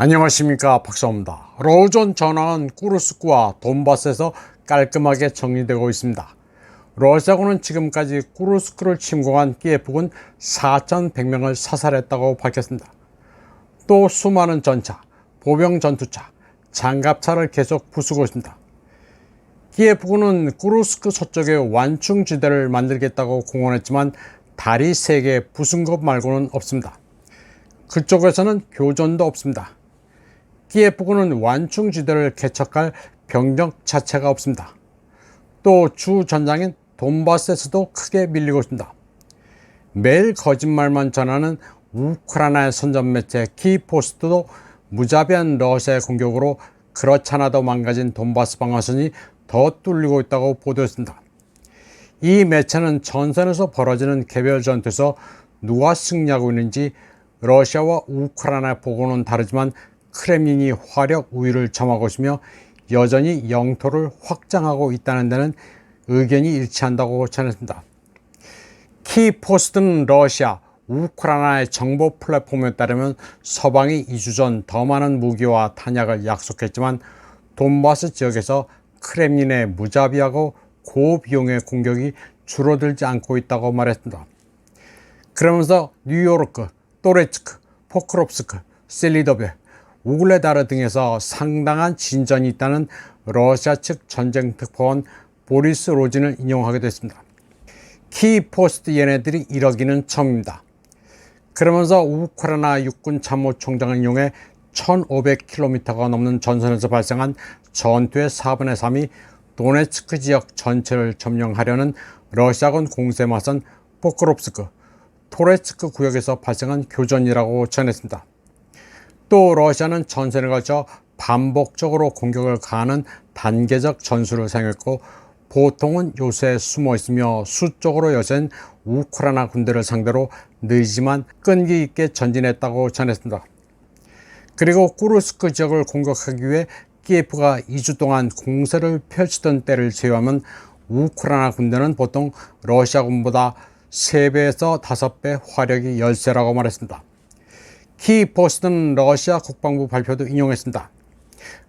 안녕하십니까 박사입니다. 로존 전황은 꾸르스크와 돈바스에서 깔끔하게 정리되고 있습니다. 러시아군은 지금까지 꾸르스크를 침공한 키예프군 4,100명을 사살했다고 밝혔습니다. 또 수많은 전차, 보병 전투차, 장갑차를 계속 부수고 있습니다. 키예프군은 꾸르스크 서쪽에 완충지대를 만들겠다고 공언했지만 다리 3개 부순 것 말고는 없습니다. 그쪽에서는 교전도 없습니다. 키예프군은 완충지대를 개척할 병력 자체가 없습니다. 또 주 전장인 돈바스에서도 크게 밀리고 있습니다. 매일 거짓말만 전하는 우크라이나의 선전 매체 키포스트도 무자비한 러시아의 공격으로 그렇잖아도 망가진 돈바스 방어선이 더 뚫리고 있다고 보도했습니다. 이 매체는 전선에서 벌어지는 개별 전투에서 누가 승리하고 있는지 러시아와 우크라이나의 보고는 다르지만 크렘린이 화력 우위를 점하고 있으며 여전히 영토를 확장하고 있다는 데는 의견이 일치한다고 전했습니다. 키포스트는 러시아, 우크라이나의 정보 플랫폼에 따르면 서방이 2주 전 더 많은 무기와 탄약을 약속했지만 돈바스 지역에서 크렘린의 무자비하고 고비용의 공격이 줄어들지 않고 있다고 말했습니다. 그러면서 뉴요르크, 또레츠크, 포크롭스크, 셀리더베, 우글레다르 등에서 상당한 진전이 있다는 러시아 측 전쟁 특파원 보리스 로진을 인용하게 됐습니다. 키포스트 얘네들이 이러기는 처음입니다. 그러면서 우크라이나 육군 참모총장을 이용해 1500km가 넘는 전선에서 발생한 전투의 4분의 3이 도네츠크 지역 전체를 점령하려는 러시아군 공세에 맞선 포크롭스크, 토레츠크 구역에서 발생한 교전이라고 전했습니다. 또 러시아는 전선에 걸쳐 반복적으로 공격을 가하는 단계적 전술을 사용했고 보통은 요새 숨어 있으며 수적으로 여센 우크라이나 군대를 상대로 느리지만 끈기 있게 전진했다고 전했습니다. 그리고 꾸르스크 지역을 공격하기 위해 키예프가 2주 동안 공세를 펼치던 때를 제외하면 우크라이나 군대는 보통 러시아군보다 3배에서 5배 화력이 열세라고 말했습니다. 키 포스트는 러시아 국방부 발표도 인용했습니다.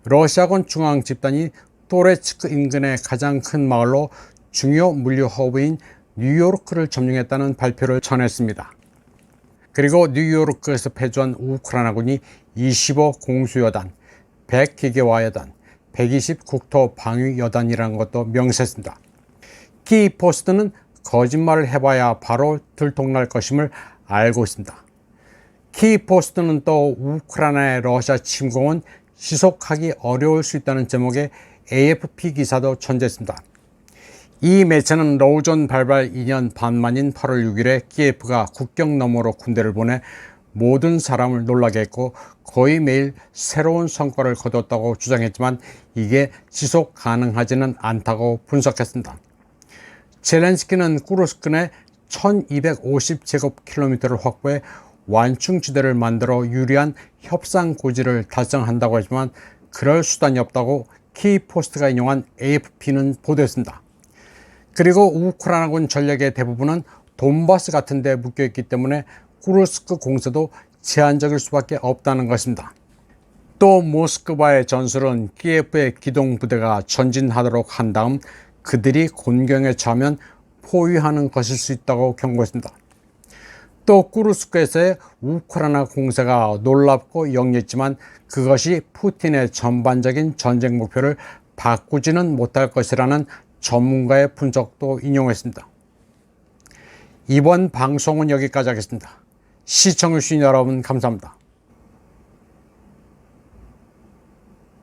러시아군 중앙 집단이 토레츠크 인근의 가장 큰 마을로 중요 물류 허브인 뉴요르크를 점령했다는 발표를 전했습니다. 그리고 뉴요르크에서 패주한 우크라이나군이 25 공수여단, 100 기계화여단, 120 국토 방위여단이라는 것도 명시했습니다. 키포스트는 거짓말을 해봐야 바로 들통날 것임을 알고 있습니다. 키포스트는 또 우크라이나의 러시아 침공은 지속하기 어려울 수 있다는 제목의 AFP 기사도 전제했습니다. 이 매체는 로존 발발 2년 반 만인 8월 6일에 키예프가 국경 너머로 군대를 보내 모든 사람을 놀라게 했고 거의 매일 새로운 성과를 거뒀다고 주장했지만 이게 지속 가능하지는 않다고 분석했습니다. 젤렌스키는 꾸르스크 내 1250제곱킬로미터를 확보해 완충지대를 만들어 유리한 협상 고지를 달성한다고 하지만 그럴 수단이 없다고 키포스트가 인용한 AFP는 보도했습니다. 그리고 우크라이나군 전력의 대부분은 돈바스 같은 데 묶여 있기 때문에 쿠르스크 공세도 제한적일 수밖에 없다는 것입니다. 또 모스크바의 전술은 키예프의 기동 부대가 전진하도록 한 다음 그들이 곤경에 처하면 포위하는 것일 수 있다고 경고했습니다. 또 꾸르스크에서의 우크라이나 공세가 놀랍고 영리했지만 그것이 푸틴의 전반적인 전쟁 목표를 바꾸지는 못할 것이라는 전문가의 분석도 인용했습니다. 이번 방송은 여기까지 하겠습니다. 시청해주신 여러분 감사합니다.